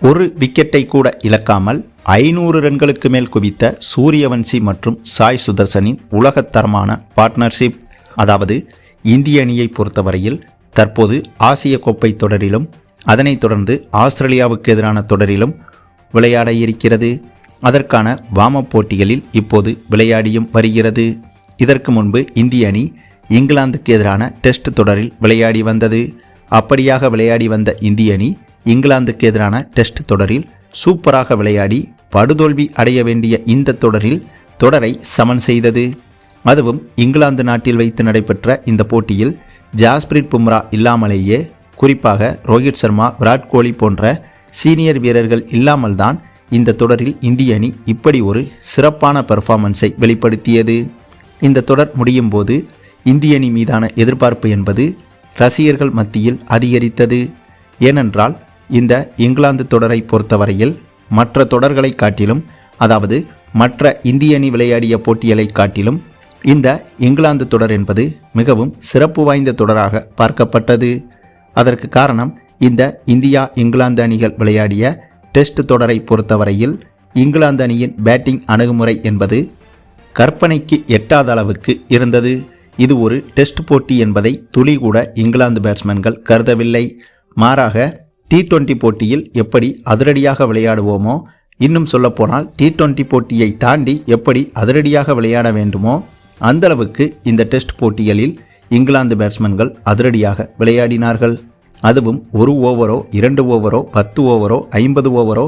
ஒரு விக்கெட்டை கூட இழக்காமல் ஐநூறு ரன்களுக்கு மேல் குவித்த சூரியவன்சி மற்றும் சாய் சுதர்சனின் உலகத்தரமான பார்ட்னர்ஷிப் அதாவது இந்திய அணியை பொறுத்தவரையில் தற்போது ஆசிய கோப்பை தொடரிலும் அதனைத் தொடர்ந்து ஆஸ்திரேலியாவுக்கு எதிரான தொடரிலும் விளையாட இருக்கிறது. அதற்கான வாம போட்டிகளில் இப்போது விளையாடியும் வருகிறது. இதற்கு முன்பு இந்திய அணி இங்கிலாந்துக்கு எதிரான டெஸ்ட் தொடரில் விளையாடி வந்தது. அப்படியாக விளையாடி வந்த இந்திய அணி இங்கிலாந்துக்கு எதிரான டெஸ்ட் தொடரில் சூப்பராக விளையாடி படுதோல்வி அடைய வேண்டிய இந்த தொடரில் தொடரை சமன் செய்தது. அதுவும் இங்கிலாந்து நாட்டில் வைத்து நடைபெற்ற இந்த போட்டியில் ஜாஸ்பிரிட் பும்ரா இல்லாமலேயே குறிப்பாக ரோஹித் சர்மா விராட் கோலி போன்ற சீனியர் வீரர்கள் இல்லாமல்தான் இந்த தொடரில் இந்திய அணி இப்படி ஒரு சிறப்பான பெர்ஃபார்மன்ஸை வெளிப்படுத்தியது. இந்த தொடர் முடியும் போது இந்திய அணி மீதான எதிர்பார்ப்பு என்பது ரசிகர்கள் மத்தியில் அதிகரித்தது. ஏனென்றால் இந்த இங்கிலாந்து தொடரை பொறுத்தவரையில் மற்ற தொடர்களை காட்டிலும் அதாவது மற்ற இந்திய அணி விளையாடிய போட்டிகளை காட்டிலும் இந்த இங்கிலாந்து தொடர் என்பது மிகவும் சிறப்பு வாய்ந்த தொடராக பார்க்கப்பட்டது. அதற்கு காரணம் இந்த இந்தியா இங்கிலாந்து அணிகள் விளையாடிய டெஸ்ட் தொடரை பொறுத்தவரையில் இங்கிலாந்து அணியின் பேட்டிங் அணுகுமுறை என்பது கற்பனைக்கு எட்டாத அளவுக்கு இருந்தது. இது ஒரு டெஸ்ட் போட்டி என்பதை துளி கூட இங்கிலாந்து பேட்ஸ்மேன்கள் கருதவில்லை. மாறாக டி டுவெண்ட்டி போட்டியில் எப்படி அதிரடியாக விளையாடுவோமோ இன்னும் சொல்லப்போனால் டி டுவெண்ட்டி போட்டியை தாண்டி எப்படி அதிரடியாக விளையாட வேண்டுமோ அந்தளவுக்கு இந்த டெஸ்ட் போட்டிகளில் இங்கிலாந்து பேட்ஸ்மேன்கள் அதிரடியாக விளையாடினார்கள். அதுவும் ஒரு ஓவரோ இரண்டு ஓவரோ பத்து ஓவரோ ஐம்பது ஓவரோ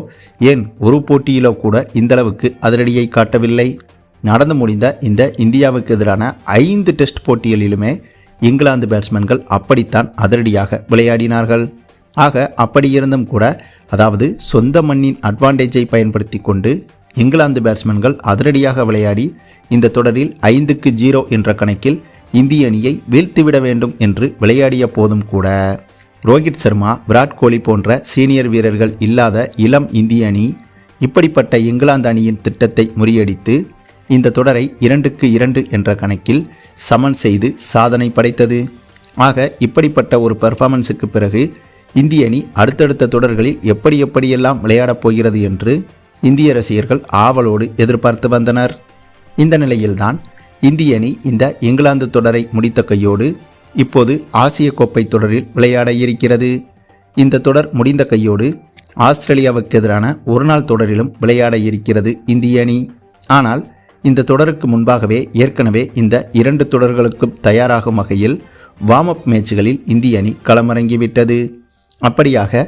ஏன் ஒரு போட்டியிலோ கூட இந்தளவுக்கு அதிரடியை காட்டவில்லை. நடந்து முடிந்த இந்த இந்தியாவுக்கு எதிரான ஐந்து டெஸ்ட் போட்டிகளிலுமே இங்கிலாந்து பேட்ஸ்மேன்கள் அப்படித்தான் அதிரடியாக விளையாடினார்கள். ஆக அப்படியிருந்தும் கூட அதாவது சொந்த மண்ணின் அட்வான்டேஜை பயன்படுத்தி கொண்டு இங்கிலாந்து பேட்ஸ்மேன்கள் அதிரடியாக விளையாடி இந்த தொடரில் ஐந்துக்கு ஜீரோ என்ற கணக்கில் இந்திய அணியை வீழ்த்திவிட வேண்டும் என்று விளையாடிய போதும் கூட. ரோஹித் சர்மா விராட் கோலி போன்ற சீனியர் வீரர்கள் இல்லாத இளம் இந்திய அணி இப்படிப்பட்ட இங்கிலாந்து அணியின் திட்டத்தை முறியடித்து இந்த தொடரை இரண்டுக்கு இரண்டு என்ற கணக்கில் சமன் செய்து சாதனை படைத்தது. ஆக இப்படிப்பட்ட ஒரு பெர்ஃபார்மன்ஸுக்கு பிறகு இந்திய அணி அடுத்தடுத்த தொடர்களில் எப்படி எப்படியெல்லாம் விளையாடப் போகிறது என்று இந்திய ரசிகர்கள் ஆவலோடு எதிர்பார்த்து வந்தனர். இந்த நிலையில்தான் இந்திய அணி இந்த இங்கிலாந்து தொடரை முடித்த கையோடு இப்போது ஆசிய கோப்பை தொடரில் விளையாட இருக்கிறது. இந்த தொடர் முடிந்த கையோடு ஆஸ்திரேலியாவுக்கு எதிரான ஒருநாள் தொடரிலும் விளையாட இருக்கிறது இந்திய அணி. ஆனால் இந்த தொடருக்கு முன்பாகவே ஏற்கனவே இந்த இரண்டு தொடர்களுக்கும் தயாராகும் வகையில் வார்ம் அப் மேட்சுகளில் இந்திய அணி களமிறங்கிவிட்டது. அப்படியாக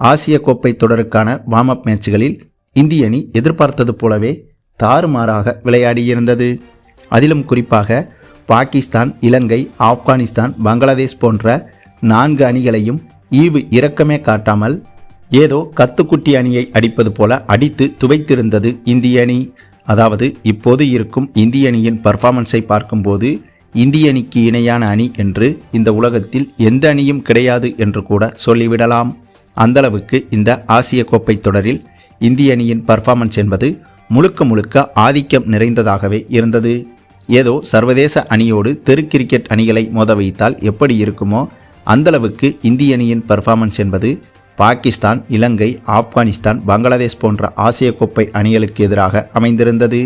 ஆசிய கோப்பை தொடருக்கான வார்ம் அப் மேட்சுகளில் இந்திய அணி எதிர்பார்த்தது போலவே தாறுமாறாக விளையாடியிருந்தது. அதிலும் குறிப்பாக பாகிஸ்தான் இலங்கை ஆப்கானிஸ்தான் பங்களாதேஷ் போன்ற நான்கு அணிகளையும் ஈவு இரக்கமே காட்டாமல் ஏதோ கத்துக்குட்டி அணியை அடிப்பது போல அடித்து துவைத்திருந்தது இந்திய அணி. அதாவது இப்போது இருக்கும் இந்திய அணியின் பர்ஃபார்மன்ஸை பார்க்கும்போது இந்திய அணிக்கு இணையான அணி என்று இந்த உலகத்தில் எந்த அணியும் கிடையாது என்று கூட சொல்லிவிடலாம். அந்தளவுக்கு இந்த ஆசிய கோப்பை தொடரில் இந்திய அணியின் பர்ஃபார்மன்ஸ் என்பது முழுக்க முழுக்க ஆதிக்கம் நிறைந்ததாகவே இருந்தது. ஏதோ சர்வதேச அணியோடு தெரு கிரிக்கெட் அணிகளை மோத வைத்தால் எப்படி இருக்குமோ அந்தளவுக்கு இந்திய அணியின் பர்ஃபார்மன்ஸ் என்பது பாகிஸ்தான் இலங்கை ஆப்கானிஸ்தான் பங்களாதேஷ் போன்ற ஆசிய கோப்பை அணிகளுக்கு எதிராக அமைந்திருந்தது.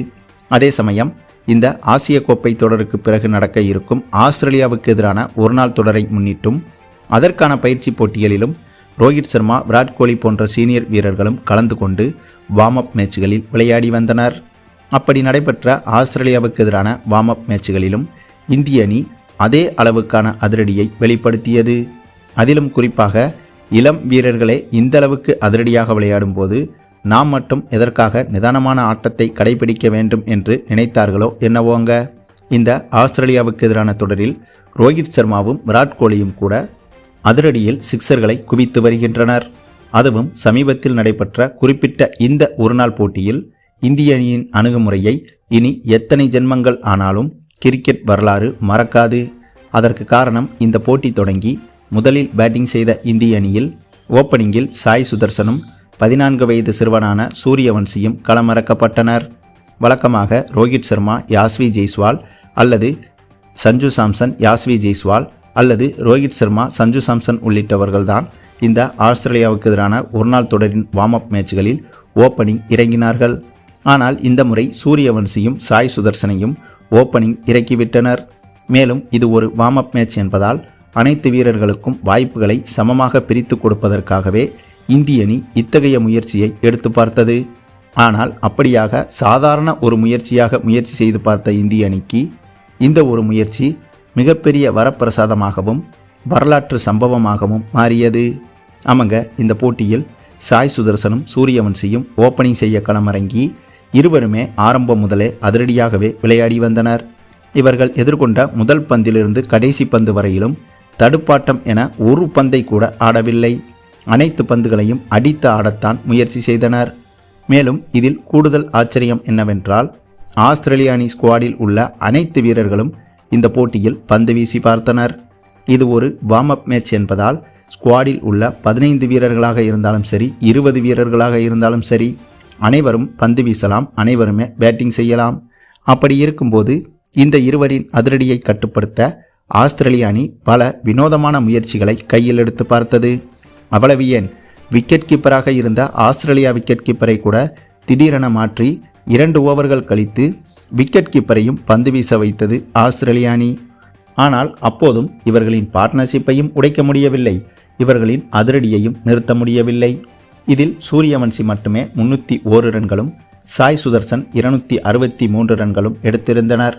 அதே சமயம் இந்த ஆசிய கோப்பை தொடருக்கு பிறகு நடக்க இருக்கும் ஆஸ்திரேலியாவுக்கு எதிரான ஒருநாள் தொடரை முன்னிட்டும் அதற்கான பயிற்சி போட்டிகளிலும் ரோஹித் சர்மா விராட் கோலி போன்ற சீனியர் வீரர்களும் கலந்து கொண்டு வார்ம் அப் மேட்சுகளில் விளையாடி வந்தனர். அப்படி நடைபெற்ற ஆஸ்திரேலியாவுக்கு எதிரான வார்ம் அப் மேட்சுகளிலும் இந்திய அணி அதே அளவுக்கான அதிரடியை வெளிப்படுத்தியது. அதிலும் குறிப்பாக இளம் வீரர்களே இந்தளவுக்கு அதிரடியாக விளையாடும் போது நாம் மட்டும் எதற்காக நிதானமான ஆட்டத்தை கடைபிடிக்க வேண்டும் என்று நினைத்தார்களோ என்னவோங்க இந்த ஆஸ்திரேலியாவுக்கு எதிரான தொடரில் ரோஹித் சர்மாவும் விராட் கோலியும் கூட அதிரடியில் சிக்சர்களை குவித்து வருகின்றனர். அதுவும் சமீபத்தில் நடைபெற்ற குறிப்பிட்ட இந்த ஒருநாள் போட்டியில் இந்திய அணியின் அணுகுமுறையை இனி எத்தனை ஜென்மங்கள் ஆனாலும் கிரிக்கெட் வரலாறு மறக்காது. அதற்கு காரணம் இந்த போட்டி தொடங்கி முதலில் பேட்டிங் செய்த இந்திய அணியில் ஓப்பனிங்கில் சாய் சுதர்சனும் பதினான்கு வயது சிறுவனான சூரியவன்சியும் களமிறக்கப்பட்டனர். வழக்கமாக ரோஹித் சர்மா யாஸ்வி ஜெய்ஸ்வால் அல்லது சஞ்சு சாம்சன் யாஸ்வி ஜெய்ஸ்வால் அல்லது ரோஹித் சர்மா சஞ்சு சாம்சன் உள்ளிட்டவர்கள்தான் இந்த ஆஸ்திரேலியாவுக்கு எதிரான ஒருநாள் தொடரின் வார்ம் அப் மேட்ச்களில் ஓப்பனிங் இறங்கினார்கள். ஆனால் இந்த முறை சூரியவன்சியும் சாய் சுதர்சனையும் ஓப்பனிங் இறக்கிவிட்டனர். மேலும் இது ஒரு வார்ம் அப் மேட்ச் என்பதால் அனைத்து வீரர்களுக்கும் வாய்ப்புகளை சமமாக பிரித்து கொடுப்பதற்காகவே இந்திய அணி இத்தகைய முயற்சியை எடுத்து பார்த்தது. ஆனால் அப்படியாக சாதாரண ஒரு முயற்சியாக முயற்சி செய்து பார்த்த இந்திய அணிக்கு இந்த ஒரு முயற்சி மிகப்பெரிய வரப்பிரசாதமாகவும் வரலாற்று சம்பவமாகவும் மாறியது. ஆமாங்க இந்த போட்டியில் சாய் சுதர்சனும் சூரியவன்சியும் ஓப்பனிங் செய்ய களமிறங்கி இருவருமே ஆரம்பம் முதலே அதிரடியாகவே விளையாடி வந்தனர். இவர்கள் எதிர்கொண்ட முதல் பந்திலிருந்து கடைசி பந்து வரையிலும் தடுப்பாட்டம் என ஒரு பந்தை கூட ஆடவில்லை. அனைத்து பந்துகளையும் அடித்து ஆடத்தான் முயற்சி செய்தனர். மேலும் இதில் கூடுதல் ஆச்சரியம் என்னவென்றால் ஆஸ்திரேலிய அணி ஸ்குவாடில் உள்ள அனைத்து வீரர்களும் இந்த போட்டியில் பந்து வீசி பார்த்தனர். இது ஒரு வார்ம் அப் மேட்ச் என்பதால் ஸ்குவாடில் உள்ள பதினைந்து வீரர்களாக இருந்தாலும் சரி இருபது வீரர்களாக இருந்தாலும் சரி அனைவரும் பந்து வீசலாம் அனைவருமே பேட்டிங் செய்யலாம். அப்படி இருக்கும்போது இந்த இருவரின் அதிரடியை கட்டுப்படுத்த ஆஸ்திரேலிய அணி பல வினோதமான முயற்சிகளை கையில் எடுத்து பார்த்தது. அவ்வளவு ஏன்? விக்கெட் கீப்பராக இருந்த ஆஸ்திரேலியா விக்கெட் கீப்பரை கூட திடீரென மாற்றி இரண்டு ஓவர்கள் கழித்து விக்கெட் கீப்பரையும் பந்து வீச வைத்தது ஆஸ்திரேலிய அணி. ஆனால் அப்போதும் இவர்களின் பார்ட்னர்ஷிப்பையும் உடைக்க முடியவில்லை. இவர்களின் அதிரடியையும் நிறுத்த முடியவில்லை. இதில் சூரியவன்சி மட்டுமே முன்னூற்றி ஓரு ரன்களும் சாய் சுதர்சன் இருநூற்றி அறுபத்தி மூன்று ரன்களும் எடுத்திருந்தனர்.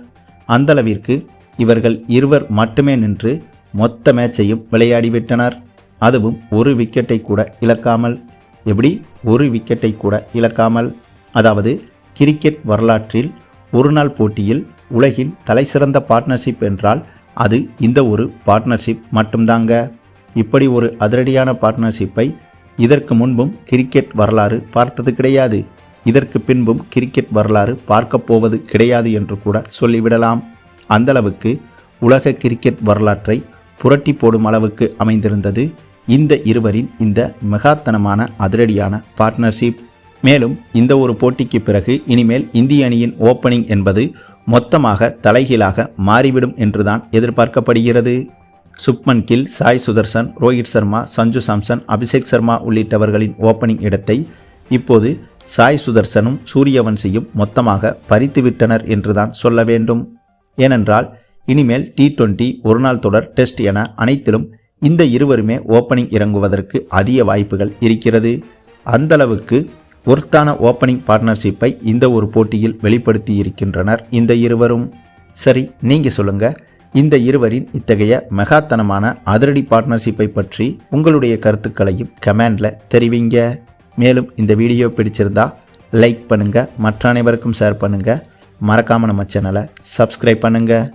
அந்தளவிற்கு இவர்கள் இருவர் மட்டுமே நின்று மொத்த மேட்சையும் விளையாடிவிட்டனர். அதுவும் ஒரு விக்கெட்டை கூட இழக்காமல். எப்படி? ஒரு விக்கெட்டை கூட இழக்காமல். அதாவது கிரிக்கெட் வரலாற்றில் ஒரு நாள் போட்டியில் உலகின் தலைசிறந்த பார்ட்னர்ஷிப் என்றால் அது இந்த ஒரு பார்ட்னர்ஷிப் மட்டும்தாங்க. இப்படி ஒரு அதிரடியான பார்ட்னர்ஷிப்பை இதற்கு முன்பும் கிரிக்கெட் வரலாறு பார்த்தது கிடையாது. இதற்கு பின்பும் கிரிக்கெட் வரலாறு பார்க்கப் போவது கிடையாது என்று கூட சொல்லிவிடலாம். அந்தளவுக்கு உலக கிரிக்கெட் வரலாற்றை புரட்டி போடும் அளவுக்கு அமைந்திருந்தது. இந்த இருவரின் இந்த மெகாத்தனமான அதிரடியான பார்ட்னர்ஷிப் மேலும் இந்த ஒரு போட்டிக்கு பிறகு இனிமேல் இந்திய அணியின் ஓப்பனிங் என்பது மொத்தமாக தலைகீழாக மாறிவிடும் என்றுதான் எதிர்பார்க்கப்படுகிறது. சுப்மன் கில் சாய் சுதர்சன் ரோஹித் சர்மா சஞ்சு சாம்சன் அபிஷேக் சர்மா உள்ளிட்டவர்களின் ஓப்பனிங் இடத்தை இப்போது சாய் சுதர்சனும் சூரியவன்சியும் மொத்தமாக பறித்துவிட்டனர் என்றுதான் சொல்ல வேண்டும். ஏனென்றால் இனிமேல் டி டுவெண்டி ஒருநாள் தொடர் டெஸ்ட் என அனைத்திலும் இந்த இருவருமே ஓப்பனிங் இறங்குவதற்கு அதிக வாய்ப்புகள் இருக்கிறது. அந்தளவுக்கு ஒர்த்தான ஓப்பனிங் பார்ட்னர்ஷிப்பை இந்த ஒரு போட்டியில் வெளிப்படுத்தி இருக்கின்றனர் இந்த இருவரும். சரி நீங்கள் சொல்லுங்கள் இந்த இருவரின் இத்தகைய மெகாத்தனமான அதிரடி பார்ட்னர்ஷிப்பை பற்றி உங்களுடைய கருத்துக்களையும் கமெண்டில் தெரிவிங்க. மேலும் இந்த வீடியோ பிடிச்சிருந்தா லைக் பண்ணுங்கள் மற்ற அனைவருக்கும் ஷேர் பண்ணுங்கள் மறக்காமல் நம்ம சேனலை சப்ஸ்கிரைப் பண்ணுங்கள்